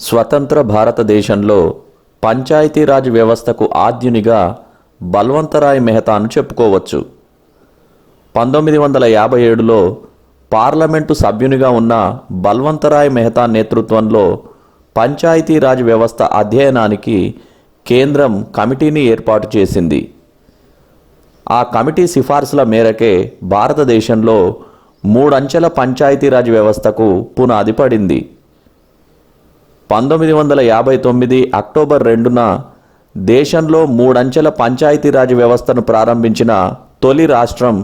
స్వతంత్ర భారతదేశంలో పంచాయతీరాజ్ వ్యవస్థకు ఆద్యునిగా బల్వంతరాయ్ మెహతాను చెప్పుకోవచ్చు. పంతొమ్మిది వందల యాభై ఏడులో పార్లమెంటు సభ్యునిగా ఉన్న బల్వంతరాయ్ మెహతా నేతృత్వంలో పంచాయతీరాజ్ వ్యవస్థ అధ్యయనానికి కేంద్రం కమిటీని ఏర్పాటు చేసింది. ఆ కమిటీ సిఫార్సుల మేరకే భారతదేశంలో మూడంచెల పంచాయతీరాజ్ వ్యవస్థకు పునాది పడింది. పంతొమ్మిది వందల యాభై తొమ్మిది అక్టోబర్ రెండున దేశంలో మూడంచెల పంచాయతీరాజ్ వ్యవస్థను ప్రారంభించిన తొలి రాష్ట్రం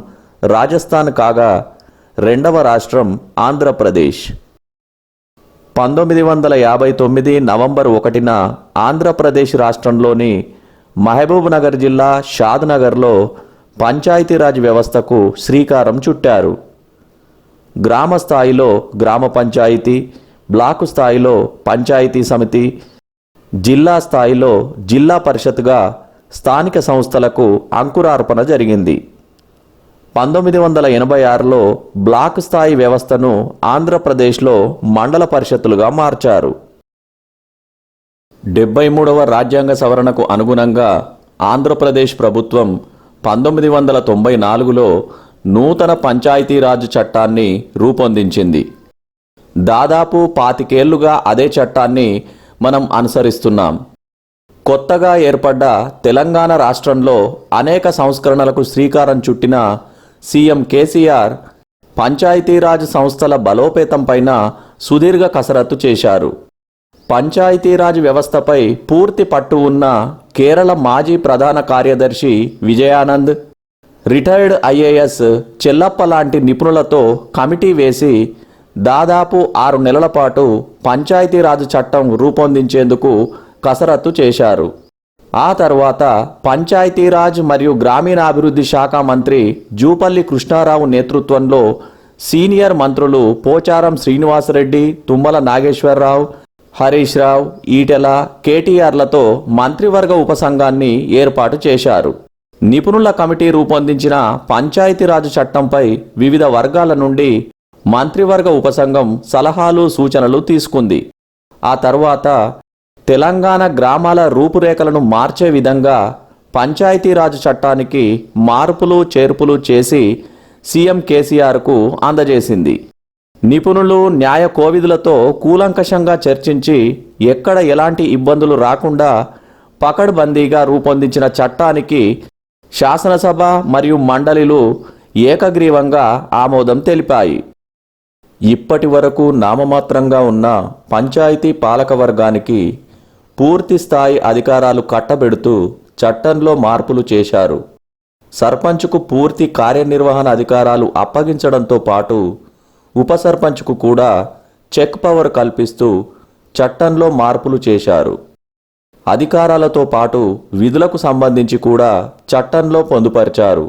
రాజస్థాన్ కాగా రెండవ రాష్ట్రం ఆంధ్రప్రదేశ్. పంతొమ్మిది వందల యాభై తొమ్మిది నవంబర్ ఒకటిన ఆంధ్రప్రదేశ్ రాష్ట్రంలోని మహబూబ్ నగర్ జిల్లా షాద్నగర్లో పంచాయతీరాజ్ వ్యవస్థకు శ్రీకారం చుట్టారు. గ్రామ స్థాయిలో గ్రామ పంచాయతీ బ్లాకు స్థాయిలో పంచాయతీ సమితి జిల్లా స్థాయిలో జిల్లా పరిషత్గా స్థానిక సంస్థలకు అంకురార్పణ జరిగింది. పంతొమ్మిది వందల ఎనభై ఆరులో బ్లాక్ స్థాయి వ్యవస్థను ఆంధ్రప్రదేశ్లో మండల పరిషత్తులుగా మార్చారు. డెబ్బై మూడవ రాజ్యాంగ సవరణకు అనుగుణంగా ఆంధ్రప్రదేశ్ ప్రభుత్వం పంతొమ్మిది వందల తొంభై నాలుగులో నూతన పంచాయతీరాజ్ చట్టాన్ని రూపొందించింది. దాదాపు పాతికేళ్ళుగా అదే చట్టాన్ని మనం అనుసరిస్తున్నాం. కొత్తగా ఏర్పడ్డ తెలంగాణ రాష్ట్రంలో అనేక సంస్కరణలకు శ్రీకారం చుట్టిన సీఎం కేసీఆర్ పంచాయతీరాజ్ సంస్థల బలోపేతం పైన సుదీర్ఘ కసరత్తు చేశారు. పంచాయతీరాజ్ వ్యవస్థపై పూర్తి పట్టు ఉన్న కేరళ మాజీ ప్రధాన కార్యదర్శి విజయానంద్ రిటైర్డ్ ఐఏఎస్ చెల్లప్ప లాంటి నిపుణులతో కమిటీ వేసి దాదాపు ఆరు నెలల పాటు పంచాయతీరాజ్ చట్టం రూపొందించేందుకు కసరత్తు చేశారు. ఆ తర్వాత పంచాయతీరాజ్ మరియు గ్రామీణాభివృద్ధి శాఖ మంత్రి జూపల్లి కృష్ణారావు నేతృత్వంలో సీనియర్ మంత్రులు పోచారం శ్రీనివాసరెడ్డి తుమ్మల నాగేశ్వరరావు హరీష్ రావు ఈటెల కేటీఆర్లతో మంత్రివర్గ ఉపసంఘాన్ని ఏర్పాటు చేశారు. నిపుణుల కమిటీ రూపొందించిన పంచాయతీరాజ్ చట్టంపై వివిధ వర్గాల నుండి మంత్రివర్గ ఉపసంఘం సలహాలు సూచనలు తీసుకుంది. ఆ తర్వాత తెలంగాణ గ్రామాల రూపురేఖలను మార్చే విధంగా పంచాయతీరాజ్ చట్టానికి మార్పులు చేర్పులు చేసి సీఎం కేసీఆర్కు అందజేసింది. నిపుణులు న్యాయ కోవిదులతో కూలంకషంగా చర్చించి ఎక్కడ ఎలాంటి ఇబ్బందులు రాకుండా పకడ్బందీగా రూపొందించిన చట్టానికి శాసనసభ మరియు మండలిలు ఏకగ్రీవంగా ఆమోదం తెలిపాయి. ఇప్పటి వరకు నామమాత్రంగా ఉన్న పంచాయతీ పాలక వర్గానికి పూర్తి స్థాయి అధికారాలు కట్టబెడుతూ చట్టంలో మార్పులు చేశారు. సర్పంచ్కు పూర్తి కార్యనిర్వహణ అధికారాలు అప్పగించడంతో పాటు ఉప సర్పంచ్కు కూడా చెక్ పవర్ కల్పిస్తూ చట్టంలో మార్పులు చేశారు. అధికారాలతో పాటు విధులకు సంబంధించి కూడా చట్టంలో పొందుపరిచారు.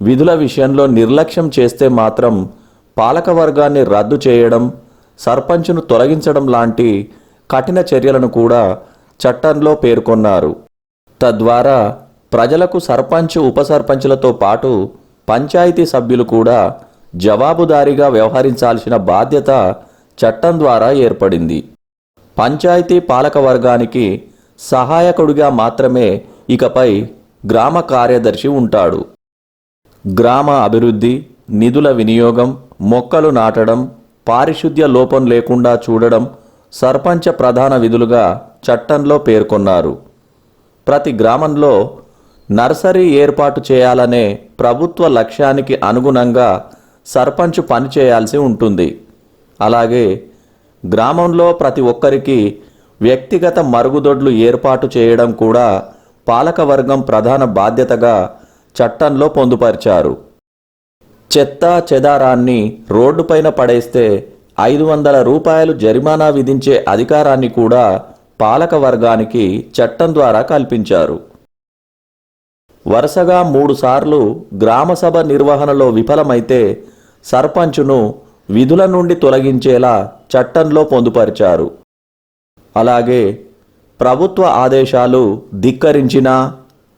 విధుల విషయంలో నిర్లక్ష్యం చేస్తే మాత్రం పాలకవర్గాన్ని రద్దు చేయడం సర్పంచ్ను తొలగించడం లాంటి కఠిన చర్యలను కూడా చట్టంలో పేర్కొన్నారు. తద్వారా ప్రజలకు సర్పంచ్ ఉప సర్పంచులతో పాటు పంచాయతీ సభ్యులు కూడా జవాబుదారీగా వ్యవహరించాల్సిన బాధ్యత చట్టం ద్వారా ఏర్పడింది. పంచాయతీ పాలక వర్గానికి సహాయకుడిగా మాత్రమే ఇకపై గ్రామ కార్యదర్శి ఉంటాడు. గ్రామ అభివృద్ధి నిధుల వినియోగం మొక్కలు నాటడం పారిశుద్ధ్య లోపం లేకుండా చూడడం సర్పంచ ప్రధాన విధులుగా చట్టంలో పేర్కొన్నారు. ప్రతి గ్రామంలో నర్సరీ ఏర్పాటు చేయాలనే ప్రభుత్వ లక్ష్యానికి అనుగుణంగా సర్పంచ్ పనిచేయాల్సి ఉంటుంది. అలాగే గ్రామంలో ప్రతి ఒక్కరికి వ్యక్తిగత మరుగుదొడ్లు ఏర్పాటు చేయడం కూడా పాలకవర్గం ప్రధాన బాధ్యతగా చట్టంలో పొందుపరిచారు. చెత్త చెదారాన్ని రోడ్డుపైన పడేస్తే ఐదు వందల రూపాయలు జరిమానా విధించే అధికారాన్ని కూడా పాలక వర్గానికి చట్టం ద్వారా కల్పించారు. వరుసగా మూడుసార్లు గ్రామసభ నిర్వహణలో విఫలమైతే సర్పంచును విధుల నుండి తొలగించేలా చట్టంలో పొందుపరిచారు. అలాగే ప్రభుత్వ ఆదేశాలు ధిక్కరించిన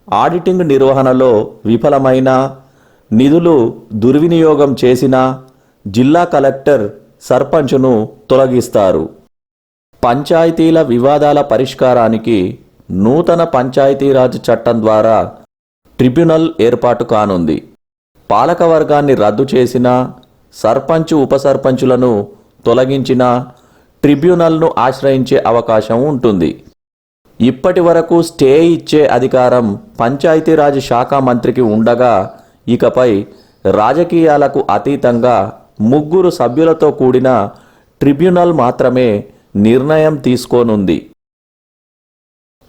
ఆడిటింగ్ నిర్వహణలో విఫలమైన నిధులు దుర్వినియోగం చేసిన జిల్లా కలెక్టర్ సర్పంచ్ను తొలగిస్తారు. పంచాయతీల వివాదాల పరిష్కారానికి నూతన పంచాయతీరాజ్ చట్టం ద్వారా ట్రిబ్యునల్ ఏర్పాటు కానుంది. పాలకవర్గాన్ని రద్దు చేసిన సర్పంచ్ ఉప సర్పంచులను తొలగించిన ట్రిబ్యునల్ను ఆశ్రయించే అవకాశం ఉంటుంది. ఇప్పటి వరకు స్టే ఇచ్చే అధికారం పంచాయతీరాజ్ శాఖ మంత్రికి ఉండగా ఇకపై రాజకీయాలకు అతీతంగా ముగ్గురు సభ్యులతో కూడిన ట్రిబ్యునల్ మాత్రమే నిర్ణయం తీసుకోనుంది.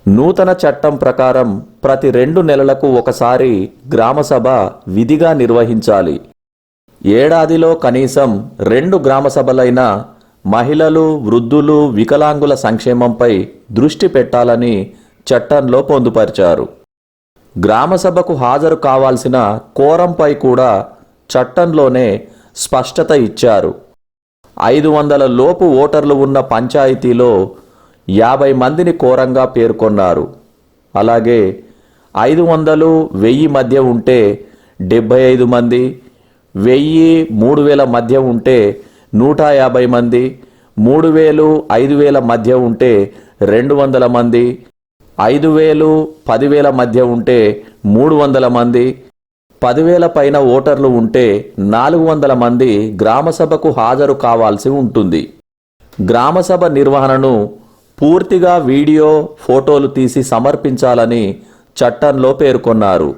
నూతన చట్టం ప్రకారం ప్రతి రెండు నెలలకు ఒకసారి గ్రామసభ విధిగా నిర్వహించాలి. ఏడాదిలో కనీసం రెండు గ్రామసభలైన మహిళలు వృద్ధులు వికలాంగుల సంక్షేమంపై దృష్టి పెట్టాలని చట్టంలో పొందుపరిచారు. గ్రామసభకు హాజరు కావాల్సిన కోరంపై కూడా చట్టంలోనే స్పష్టత ఇచ్చారు. ఐదు వందల లోపు ఓటర్లు ఉన్న పంచాయతీలో యాభై మందిని కోరంగా పేర్కొన్నారు. అలాగే ఐదు వందలు వెయ్యి మధ్య ఉంటే డెబ్భై ఐదు మంది వెయ్యి మూడు వేల మధ్య ఉంటే నూట యాభై మంది మూడు వేలు ఐదు వేల మధ్య ఉంటే రెండు వందల మంది ఐదు వేలు పదివేల మధ్య ఉంటే మూడు వందల మంది పదివేల పైన ఓటర్లు ఉంటే నాలుగు వందల మంది గ్రామసభకు హాజరు కావాల్సి ఉంటుంది. గ్రామసభ నిర్వహణను పూర్తిగా వీడియో ఫోటోలు తీసి సమర్పించాలని చట్టంలో పేర్కొన్నారు.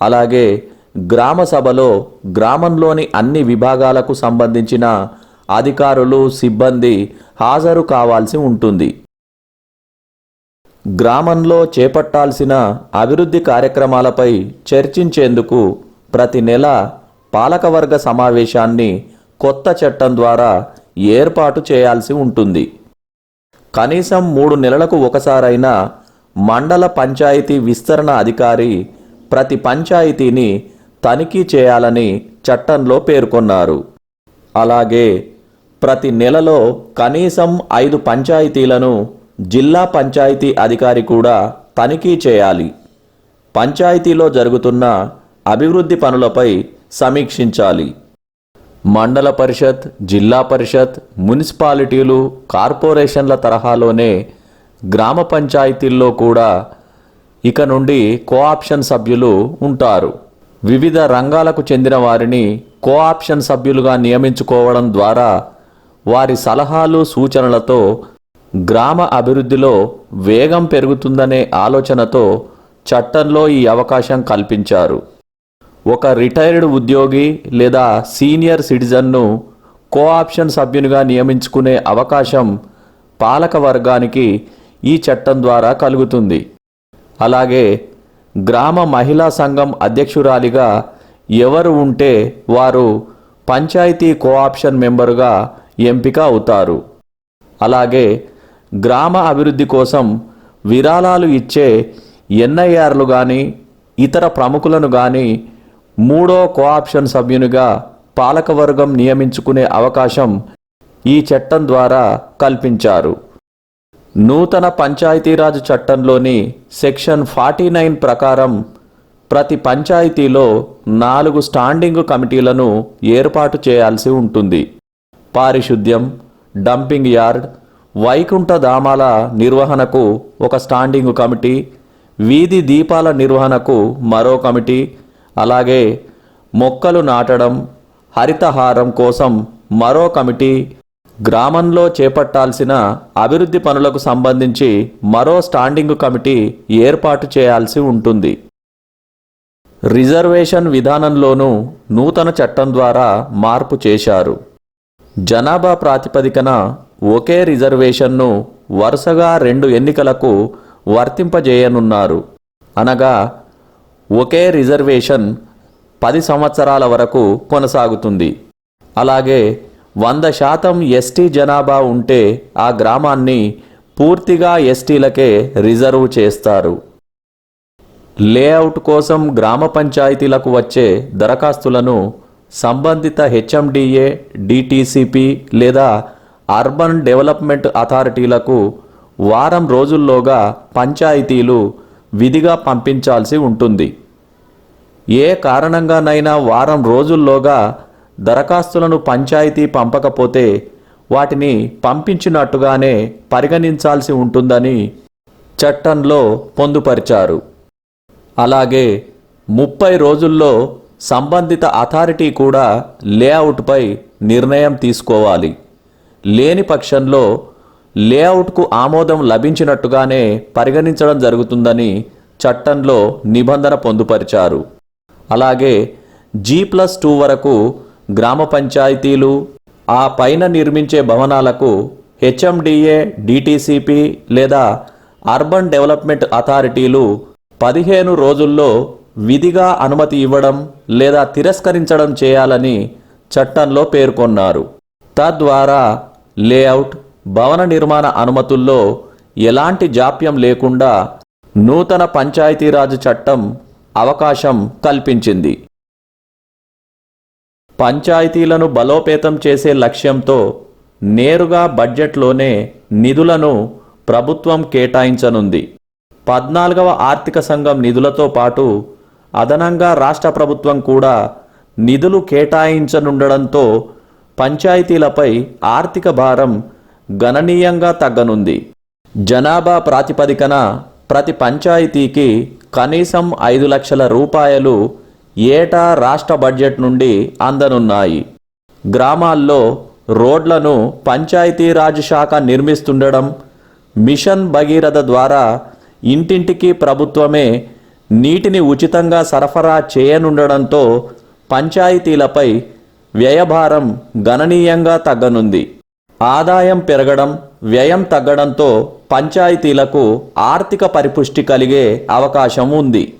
అలాగే గ్రామసభలో గ్రామంలోని అన్ని విభాగాలకు సంబంధించిన అధికారులు సిబ్బంది హాజరు కావాల్సి ఉంటుంది. గ్రామంలో చేపట్టాల్సిన అభివృద్ధి కార్యక్రమాలపై చర్చించేందుకు ప్రతి నెల పాలకవర్గ సమావేశాన్ని కొత్త చట్టం ద్వారా ఏర్పాటు చేయాల్సి ఉంటుంది. కనీసం మూడు నెలలకు ఒకసారైనా మండల పంచాయతీ విస్తరణ అధికారి ప్రతి పంచాయతీని తనిఖీ చేయాలని చట్టంలో పేర్కొన్నారు. అలాగే ప్రతి నెలలో కనీసం ఐదు పంచాయతీలను జిల్లా పంచాయతీ అధికారి కూడా తనిఖీ చేయాలి. పంచాయతీలో జరుగుతున్న అభివృద్ధి పనులపై సమీక్షించాలి. మండల పరిషత్ జిల్లా పరిషత్ మున్సిపాలిటీలు కార్పొరేషన్ల తరహాలోనే గ్రామ పంచాయతీల్లో కూడా ఇక నుండి కోఆప్షన్ సభ్యులు ఉంటారు. వివిధ రంగాలకు చెందిన వారిని కోఆప్షన్ సభ్యులుగా నియమించుకోవడం ద్వారా వారి సలహాలు సూచనలతో గ్రామ అభివృద్ధిలో వేగం పెరుగుతుందనే ఆలోచనతో చట్టంలో ఈ అవకాశం కల్పించారు. ఒక రిటైర్డ్ ఉద్యోగి లేదా సీనియర్ సిటిజన్ను కోఆప్షన్ సభ్యునిగా నియమించుకునే అవకాశం పాలక వర్గానికి ఈ చట్టం ద్వారా కలుగుతుంది. అలాగే గ్రామ మహిళా సంఘం అధ్యక్షురాలిగా ఎవరు ఉంటే వారు పంచాయతీ కోఆప్షన్ మెంబరుగా ఎంపిక అవుతారు. అలాగే గ్రామ అభివృద్ధి కోసం విరాళాలు ఇచ్చే ఎన్ఐఆర్లు కానీ ఇతర ప్రముఖులను కానీ మూడో కోఆప్షన్ సభ్యునిగా పాలకవర్గం నియమించుకునే అవకాశం ఈ చట్టం ద్వారా కల్పించారు. నూతన పంచాయతీరాజ్ చట్టంలోని సెక్షన్ ఫార్టీ నైన్ ప్రకారం ప్రతి పంచాయతీలో నాలుగు స్టాండింగ్ కమిటీలను ఏర్పాటు చేయాల్సి ఉంటుంది. పారిశుద్ధ్యం డంపింగ్ యార్డ్ వైకుంఠ ధామాల నిర్వహణకు ఒక స్టాండింగ్ కమిటీ వీధి దీపాల నిర్వహణకు మరో కమిటీ అలాగే మొక్కలు నాటడం హరితహారం కోసం మరో కమిటీ గ్రామంలో చేపట్టాల్సిన అభివృద్ధి పనులకు సంబంధించి మరో స్టాండింగ్ కమిటీ ఏర్పాటు చేయాల్సి ఉంటుంది. రిజర్వేషన్ విధానంలోనూ నూతన చట్టం ద్వారా మార్పు చేశారు. జనాభా ప్రాతిపదికన ఒకే రిజర్వేషన్ను వరుసగా రెండు ఎన్నికలకు వర్తింపజేయనున్నారు. అనగా ఒకే రిజర్వేషన్ పది సంవత్సరాల వరకు కొనసాగుతుంది. అలాగే వంద శాతం ఎస్టీ జనాభా ఉంటే ఆ గ్రామాన్ని పూర్తిగా ఎస్టీలకే రిజర్వ్ చేస్తారు. లేఅవుట్ కోసం గ్రామ పంచాయతీలకు వచ్చే దరఖాస్తులను సంబంధిత హెచ్ఎండిఏ డిటిసిపి లేదా అర్బన్ డెవలప్మెంట్ అథారిటీలకు వారం రోజుల్లోగా పంచాయతీలు విధిగా పంపించాల్సి ఉంటుంది. ఏ కారణంగానైనా వారం రోజుల్లోగా దరఖాస్తులను పంచాయతీ పంపకపోతే వాటిని పంపించినట్టుగానే పరిగణించాల్సి ఉంటుందని చట్టంలో పొందుపరిచారు. అలాగే ముప్పై రోజుల్లో సంబంధిత అథారిటీ కూడా లేఅవుట్పై నిర్ణయం తీసుకోవాలి. లేని పక్షంలో లేఅవుట్కు ఆమోదం లభించినట్టుగానే పరిగణించడం జరుగుతుందని చట్టంలో నిబంధన పొందుపరిచారు. అలాగే జీ ప్లస్ టూ వరకు గ్రామ పంచాయతీలు ఆ పైన నిర్మించే భవనాలకు హెచ్ఎండిఏ డిటిసిపి లేదా అర్బన్ డెవలప్మెంట్ అథారిటీలు పదిహేను రోజుల్లో విధిగా అనుమతి ఇవ్వడం లేదా తిరస్కరించడం చేయాలని చట్టంలో పేర్కొన్నారు. తద్వారా లేఅవుట్ భవన నిర్మాణ అనుమతుల్లో ఎలాంటి జాప్యం లేకుండా నూతన పంచాయతీరాజ్ చట్టం అవకాశం కల్పించింది. పంచాయతీలను బలోపేతం చేసే లక్ష్యంతో నేరుగా బడ్జెట్లోనే నిధులను ప్రభుత్వం కేటాయించనుంది. పద్నాలుగవ ఆర్థిక సంఘం నిధులతో పాటు అదనంగా రాష్ట్ర ప్రభుత్వం కూడా నిధులు కేటాయించనుండడంతో పంచాయతీలపై ఆర్థిక భారం గణనీయంగా తగ్గనుంది. జనాభా ప్రాతిపదికన ప్రతి పంచాయతీకి కనీసం ఐదు లక్షల రూపాయలు ఏటా రాష్ట్ర బడ్జెట్ నుండి అందనున్నాయి. గ్రామాల్లో రోడ్లను పంచాయతీరాజ్ శాఖ నిర్మిస్తుండడం మిషన్ భగీరథ ద్వారా ఇంటింటికి ప్రభుత్వమే నీటిని ఉచితంగా సరఫరా చేయనుండడంతో పంచాయతీలపై వ్యయభారం గణనీయంగా తగ్గనుంది. ఆదాయం పెరగడం వ్యయం తగ్గడంతో పంచాయతీలకు ఆర్థిక పరిపుష్టి కలిగే అవకాశం ఉంది.